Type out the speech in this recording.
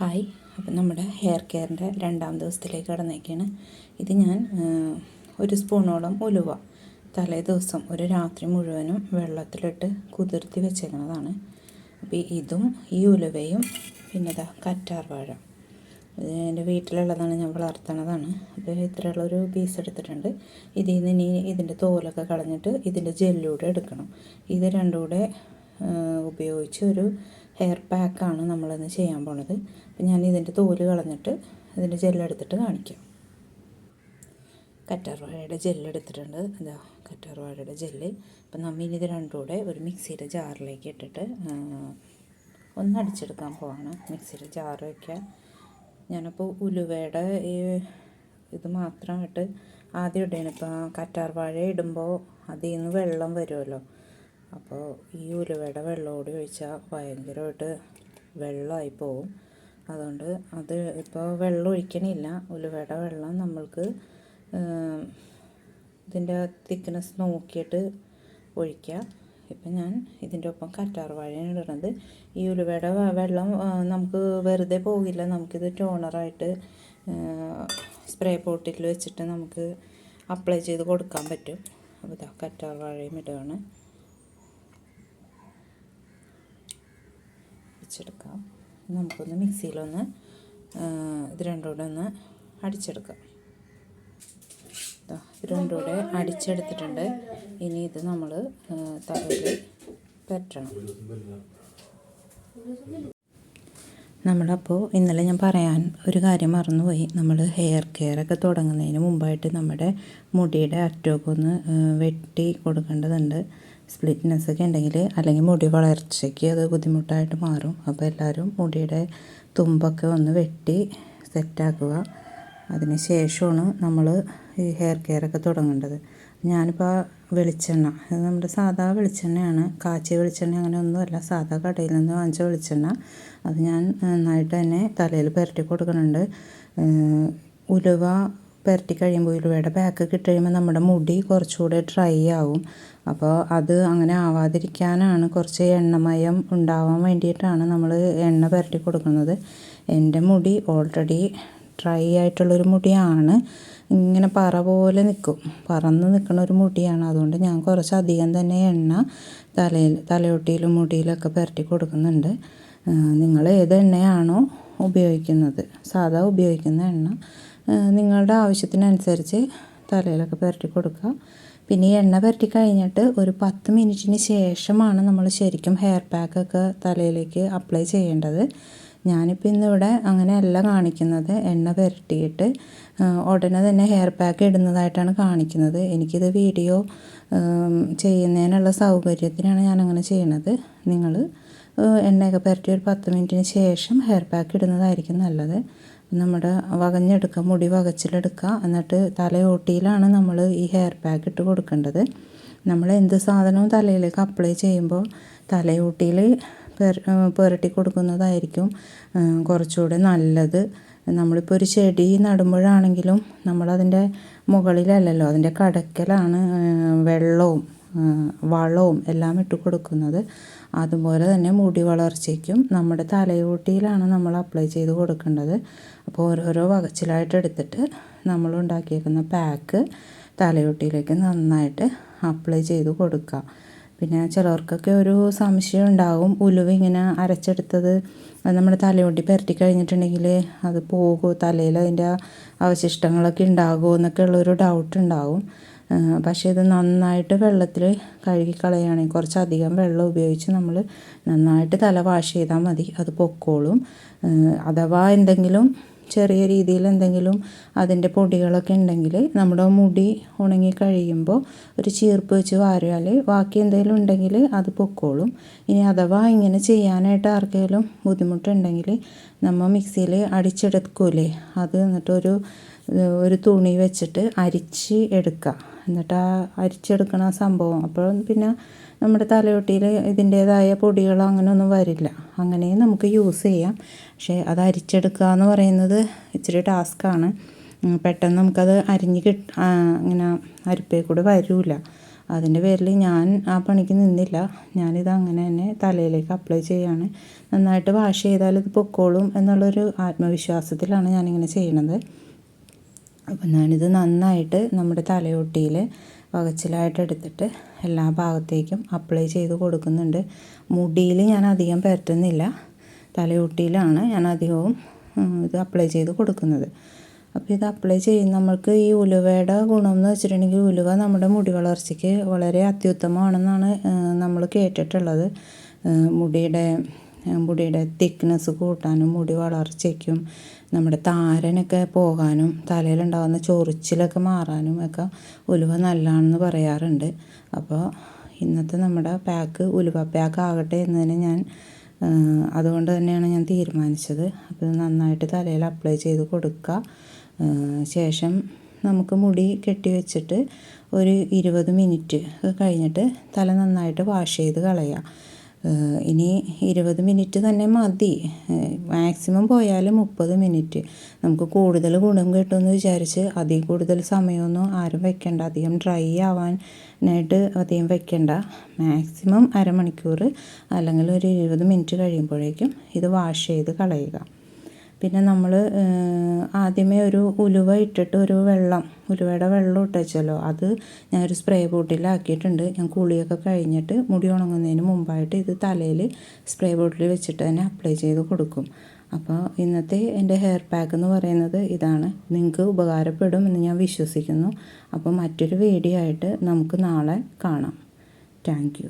Hi. അപ്പം നമ്മുടെ hair കെയറിന്റെ രണ്ടാം ദിവസത്തിലേക്ക് കടന്നേക്കാണ്. ഇത് ഞാൻ ഒരു സ്പൂണോളം ഉലുവ തലേ ദിവസം ഒരു രാത്രി മുഴുവനും വെള്ളത്തിലിട്ട് കുതിർത്തി വെച്ചേക്കുന്നതാണ് അപ്പോൾ ഇതും ഈ ഉലുവയും പിന്നെ ഇതാ കറ്റാർ വാഴ. എന്റെ വീട്ടിലുള്ളതാണ് ഞാൻ വളർത്തണതാണ്. അപ്പോൾ ഇത്രയുള്ളൊരു പീസ് എടുത്തിട്ടുണ്ട്. ഇതിൽ നിന്ന് ഇനി ഇതിന്റെ തോലൊക്കെ കളഞ്ഞിട്ട് ഇതിന്റെ ജെല്ലൂടെ എടുക്കണം. ഇത് രണ്ടും കൂടെ ഉപയോഗിച്ച് ഒരു ഹെയർ പാക്കാണ് നമ്മളിന്ന് ചെയ്യാൻ പോണത്. അപ്പം ഞാൻ ഇതിന്റെ തോൽ കളഞ്ഞിട്ട് ഇതിന്റെ ജെല്ലെടുത്തിട്ട് കാണിക്കാം. കറ്റാർവാഴയുടെ ജെല്ലെടുത്തിട്ടുണ്ട് അതാ കറ്റാർവാഴയുടെ ജെല്ല് അപ്പം നമ്മൾ ഇത് രണ്ടും കൂടെ ഒരു മിക്സിയുടെ ജാറിലേക്ക് ഇട്ടിട്ട് ഒന്നടിച്ചെടുക്കാൻ പോവാണ്. മിക്സിയുടെ ജാറ് വയ്ക്കുക ഞാനപ്പോൾ ഉലുവയുടെ ഈ ഇത് മാത്രമായിട്ട് ആദ്യം ഇടേണ്. ഇപ്പോൾ കറ്റാർവാഴ ഇടുമ്പോൾ അതിൽ നിന്ന് വെള്ളം വരുമല്ലോ അപ്പോൾ ഈ ഉലുവയുടെ വെള്ളം കൂടി ഒഴിച്ചാൽ ഭയങ്കരമായിട്ട് വെള്ളമായി പോവും. അതുകൊണ്ട് അത് ഇപ്പോൾ വെള്ളം ഒഴിക്കണില്ല. ഉലുവയുടെ വെള്ളം നമ്മൾക്ക് ഇതിന്റെ തിക്നെസ് നോക്കിയിട്ട് ഒഴിക്കുക. ഇപ്പം ഞാൻ ഇതിന്റെ ഒപ്പം കറ്റാർ വാഴയാണ് ഇടുന്നത്. ഈ ഉലുവയുടെ വെള്ളം നമുക്ക് വെറുതെ പോകില്ല. നമുക്കിത് ടോണറായിട്ട് സ്പ്രേ ബോട്ടിൽ വെച്ചിട്ട് നമുക്ക് അപ്ലൈ ചെയ്ത് കൊടുക്കാൻ പറ്റും. അപ്പോൾ കറ്റാർ വാഴയും ഇടുകയാണ് അടിച്ചെടുക്കാം. നമുക്കൊന്ന് മിക്സിയിലൊന്ന് ഇത് രണ്ടും കൂടെ ഒന്ന് അടിച്ചെടുക്കാം. ഇത് രണ്ടും കൂടെ അടിച്ചെടുത്തിട്ടുണ്ട്. ഇനി ഇത് നമ്മൾ തലയിൽ പറ്റണം നമ്മളപ്പോൾ ഇന്നലെ ഞാൻ പറയാൻ ഒരു കാര്യം മറന്നുപോയി. നമ്മൾ ഹെയർ കെയർ ഒക്കെ തുടങ്ങുന്നതിന് മുമ്പായിട്ട് നമ്മുടെ മുടിയുടെ അറ്റമൊക്കെ ഒന്ന് വെട്ടി കൊടുക്കേണ്ടതുണ്ട്. സ്പ്ലിറ്റ്നെസ് ഒക്കെ ഉണ്ടെങ്കിൽ അല്ലെങ്കിൽ മുടി വളർച്ചയ്ക്ക് അത് ബുദ്ധിമുട്ടായിട്ട് മാറും. അപ്പോൾ എല്ലാവരും മുടിയുടെ തുമ്പൊക്കെ ഒന്ന് വെട്ടി സെറ്റാക്കുക അതിന് ശേഷമാണ് നമ്മൾ ഈ ഹെയർ കെയർ ഒക്കെ തുടങ്ങേണ്ടത്. ഞാനിപ്പോൾ വെളിച്ചെണ്ണ അത് നമ്മുടെ സാധാ വെളിച്ചെണ്ണയാണ്. കാച്ചിയ വെളിച്ചെണ്ണ അങ്ങനെ ഒന്നുമല്ല. സാധാ കടയിൽ നിന്ന് വാങ്ങിച്ച വെളിച്ചെണ്ണ. അത് ഞാൻ നന്നായിട്ട് തന്നെ തലയിൽ പുരട്ടി കൊടുക്കുന്നുണ്ട്. ഉലുവ പുരട്ടി കഴിയുമ്പോൾ ഉലുവയുടെ ബാക്ക് കിട്ടുമ്പോൾ നമ്മുടെ മുടി കുറച്ചുകൂടെ ഡ്രൈ ആവും. അപ്പോൾ അത് അങ്ങനെ ആവാതിരിക്കാനാണ് കുറച്ച് എണ്ണമയം ഉണ്ടാവാൻ വേണ്ടിയിട്ടാണ് നമ്മൾ എണ്ണ പുരട്ടി കൊടുക്കുന്നത്. എന്റെ മുടി ഓൾറെഡി ഡ്രൈ ആയിട്ടുള്ളൊരു മുടിയാണ്. ഇങ്ങനെ പറ പോലെ നിൽക്കും. പറന്ന് നിൽക്കുന്ന ഒരു മുടിയാണ്. അതുകൊണ്ട് ഞാൻ കുറച്ച് അധികം തന്നെ എണ്ണ തലയിൽ തലയൊട്ടിയിലും മുടിയിലൊക്കെ പുരട്ടി കൊടുക്കുന്നുണ്ട്. നിങ്ങൾ ഏത് എണ്ണയാണോ ഉപയോഗിക്കുന്നത്? സാധാ ഉപയോഗിക്കുന്ന എണ്ണ. നിങ്ങളുടെ ആവശ്യത്തിനനുസരിച്ച് തലയിലൊക്കെ പുരട്ടി കൊടുക്കുക. പിന്നെ ഈ എണ്ണ പുരട്ടി കഴിഞ്ഞിട്ട് ഒരു പത്ത് മിനിറ്റിന് ശേഷമാണ് നമ്മൾ ശരിക്കും ഹെയർ പാക്കൊക്കെ തലയിലേക്ക് അപ്ലൈ ചെയ്യേണ്ടത്. ഞാനിപ്പോൾ ഇന്നിവിടെ അങ്ങനെയല്ല കാണിക്കുന്നത്. എണ്ണ പുരട്ടിയിട്ട് ഉടനെ തന്നെ ഹെയർ പാക്ക് ഇടുന്നതായിട്ടാണ് കാണിക്കുന്നത്. എനിക്കിത് വീഡിയോ ചെയ്യുന്നതിനുള്ള സൗകര്യത്തിനാണ് അങ്ങനെ ചെയ്യണത്. നിങ്ങൾ എണ്ണയൊക്കെ പുരട്ടി ഒരു പത്ത് മിനിറ്റിന് ശേഷം ഹെയർ പാക്ക് ഇടുന്നതായിരിക്കും നല്ലത്. നമ്മുടെ വകഞ്ഞെടുക്കുക മുടി വകച്ചിലെടുക്കുക എന്നിട്ട് തലയോട്ടിയിലാണ് നമ്മൾ ഈ ഹെയർ പാക്ക് ഇട്ട് കൊടുക്കേണ്ടത്. നമ്മൾ എന്ത് സാധനവും തലയിലേക്ക് അപ്ലൈ ചെയ്യുമ്പോൾ തലയോട്ടിയിൽ പുരട്ടി കൊടുക്കുന്നതായിരിക്കും കുറച്ചുകൂടെ നല്ലത്. നമ്മളിപ്പോൾ ഒരു ചെടി നടുമ്പോഴാണെങ്കിലും നമ്മളതിന്റെ മുകളിലല്ലല്ലോ അതിന്റെ കടക്കലാണ് വെള്ളവും വളവും എല്ലാം ഇട്ട് കൊടുക്കുന്നത്. അതുപോലെ തന്നെ മുടി വളർച്ചയ്ക്കും നമ്മുടെ തലയോട്ടിയിലാണ് നമ്മൾ അപ്ലൈ ചെയ്ത് കൊടുക്കേണ്ടത്. അപ്പോൾ ഓരോരോ വകച്ചിലായിട്ട് എടുത്തിട്ട് നമ്മൾ ഉണ്ടാക്കിയേക്കുന്ന പാക്ക് തലയോട്ടിയിലേക്ക് നന്നായിട്ട് അപ്ലൈ ചെയ്ത് കൊടുക്കുക. പിന്നെ ചിലർക്കൊക്കെ ഒരു സംശയം ഉണ്ടാകും ഉലുവ ഇങ്ങനെ അരച്ചെടുത്തത് നമ്മുടെ തലയോട്ടി പുരട്ടി കഴിഞ്ഞിട്ടുണ്ടെങ്കിൽ അത് പോകുമോ? തലയിൽ അതിന്റെ അവശിഷ്ടങ്ങളൊക്കെ ഉണ്ടാകുമോ എന്നൊക്കെ ഉള്ളൊരു ഡൗട്ട് ഉണ്ടാകും പക്ഷേ ഇത് നന്നായിട്ട് വെള്ളത്തിൽ കഴുകി കളയുകയാണെങ്കിൽ കുറച്ചധികം വെള്ളം ഉപയോഗിച്ച് നമ്മൾ നന്നായിട്ട് തല വാഷ് ചെയ്താൽ മതി. അത് പൊക്കോളും. അഥവാ എന്തെങ്കിലും ചെറിയ രീതിയിൽ എന്തെങ്കിലും അതിന്റെ പൊടികളൊക്കെ ഉണ്ടെങ്കിൽ നമ്മുടെ മുടി ഉണങ്ങി കഴിയുമ്പോൾ ഒരു ചീർപ്പ് വെച്ച് വാരിയാൽ ബാക്കി എന്തെങ്കിലും ഉണ്ടെങ്കിൽ അത് പൊക്കോളും. ഇനി അഥവാ ഇങ്ങനെ ചെയ്യാനായിട്ട് ആർക്കെങ്കിലും ബുദ്ധിമുട്ടുണ്ടെങ്കിൽ നമ്മൾ മിക്സിയിൽ അടിച്ചെടുക്കൂലേ? അത് എന്നിട്ടൊരു ഒരു തുണി വെച്ചിട്ട് അരിച്ച് എടുക്കുക. എന്നിട്ട് ആ അരിച്ചെടുക്കണ സംഭവം. അപ്പോൾ പിന്നെ നമ്മുടെ തലയോട്ടിയിൽ ഇതിന്റേതായ പൊടികളോ അങ്ങനെയൊന്നും വരില്ല. അങ്ങനെ നമുക്ക് യൂസ് ചെയ്യാം. പക്ഷേ അത് അരിച്ചെടുക്കുക എന്ന് പറയുന്നത് ഇച്ചിരി ടാസ്ക്കാണ് പെട്ടെന്ന് നമുക്കത് അരിഞ്ഞ് കിട്ട ഇങ്ങനെ അരിപ്പേ കൂടെ വരില്ല അതിന്റെ പേരിൽ ഞാൻ ആ പണിക്ക് നിന്നില്ല. ഞാനിത് അങ്ങനെ തന്നെ തലയിലേക്ക് അപ്ലൈ ചെയ്യാണ്. നന്നായിട്ട് വാഷ് ചെയ്താൽ ഇത് പൊക്കോളും എന്നുള്ളൊരു ആത്മവിശ്വാസത്തിലാണ് ഞാനിങ്ങനെ ചെയ്യണത്. അപ്പം ഞാനിത് നന്നായിട്ട് നമ്മുടെ തലയൊട്ടിയിൽ വകച്ചിലായിട്ട് എടുത്തിട്ട് എല്ലാ ഭാഗത്തേക്കും അപ്ലൈ ചെയ്ത് കൊടുക്കുന്നുണ്ട്. മുടിയിൽ ഞാൻ അധികം പരത്തുന്നില്ല. തലയൊട്ടിയിലാണ് ഞാൻ അധികവും ഇത് അപ്ലൈ ചെയ്ത് കൊടുക്കുന്നത്. അപ്പോൾ ഇത് അപ്ലൈ ചെയ്യുന്ന നമ്മൾക്ക് ഈ ഉലുവയുടെ ഗുണം എന്ന് വെച്ചിട്ടുണ്ടെങ്കിൽ ഉലുവ നമ്മുടെ മുടി വളർച്ചയ്ക്ക് വളരെ അത്യുത്തമമാണെന്നാണ് നമ്മൾ കേട്ടിട്ടുള്ളത്. മുടിയുടെ മുടിയുടെ തിക്നെസ് കൂട്ടാനും മുടി വളർച്ചയ്ക്കും നമ്മുടെ താരനൊക്കെ പോകാനും തലയിലുണ്ടാകുന്ന ചൊറിച്ചിലൊക്കെ മാറാനും ഒക്കെ ഉലുവ നല്ലതാണെന്ന് പറയാറുണ്ട്. അപ്പോൾ ഇന്നത്തെ നമ്മുടെ പാക്ക് ഉലുവ പാക്ക് ആകട്ടെ എന്ന് തന്നെ ഞാൻ അതുകൊണ്ട് തന്നെയാണ് ഞാൻ തീരുമാനിച്ചത്. അപ്പോൾ നന്നായിട്ട് തലയിൽ അപ്ലൈ ചെയ്ത് കൊടുക്കുക. ശേഷം നമുക്ക് മുടി കെട്ടി വെച്ചിട്ട് ഒരു ഇരുപത് മിനിറ്റ് കഴിഞ്ഞിട്ട് തല നന്നായിട്ട് വാഷ് ചെയ്ത് കളയുക. ഇനി ഇരുപത് മിനിറ്റ് തന്നെ മതി. മാക്സിമം പോയാൽ മുപ്പത് മിനിറ്റ്. നമുക്ക് കൂടുതൽ ഗുണം കിട്ടുമെന്ന് വിചാരിച്ച് അതിൽ കൂടുതൽ സമയമൊന്നും ആരും വെക്കണ്ട. അധികം ഡ്രൈ ആവാനായിട്ട് അധികം വെക്കണ്ട. മാക്സിമം അരമണിക്കൂർ അല്ലെങ്കിൽ ഒരു ഇരുപത് മിനിറ്റ് കഴിയുമ്പോഴേക്കും ഇത് വാഷ് ചെയ്ത് കളയുക. പിന്നെ നമ്മൾ ആദ്യമേ ഒരു ഉലുവ ഇട്ടിട്ട് ഒരു വെള്ളം ഉലുവയുടെ വെള്ളം ഇട്ടച്ചല്ലോ. അത് ഞാനൊരു സ്പ്രേ ബോട്ടിലാക്കിയിട്ടുണ്ട് ഞാൻ കുളിയൊക്കെ കഴിഞ്ഞിട്ട് മുടി ഉണങ്ങുന്നതിന് മുമ്പായിട്ട് ഇത് തലയിൽ സ്പ്രേ ബോട്ടിൽ വെച്ചിട്ട് തന്നെ അപ്ലൈ ചെയ്ത് കൊടുക്കും. അപ്പോൾ ഇന്നത്തെ എന്റെ ഹെയർ പാക്ക് എന്ന് പറയുന്നത് ഇതാണ്. നിങ്ങൾക്ക് ഉപകാരപ്പെടും എന്ന് ഞാൻ വിശ്വസിക്കുന്നു. അപ്പോൾ മറ്റൊരു വീഡിയോ ആയിട്ട് നമുക്ക് നാളെ കാണാം. താങ്ക്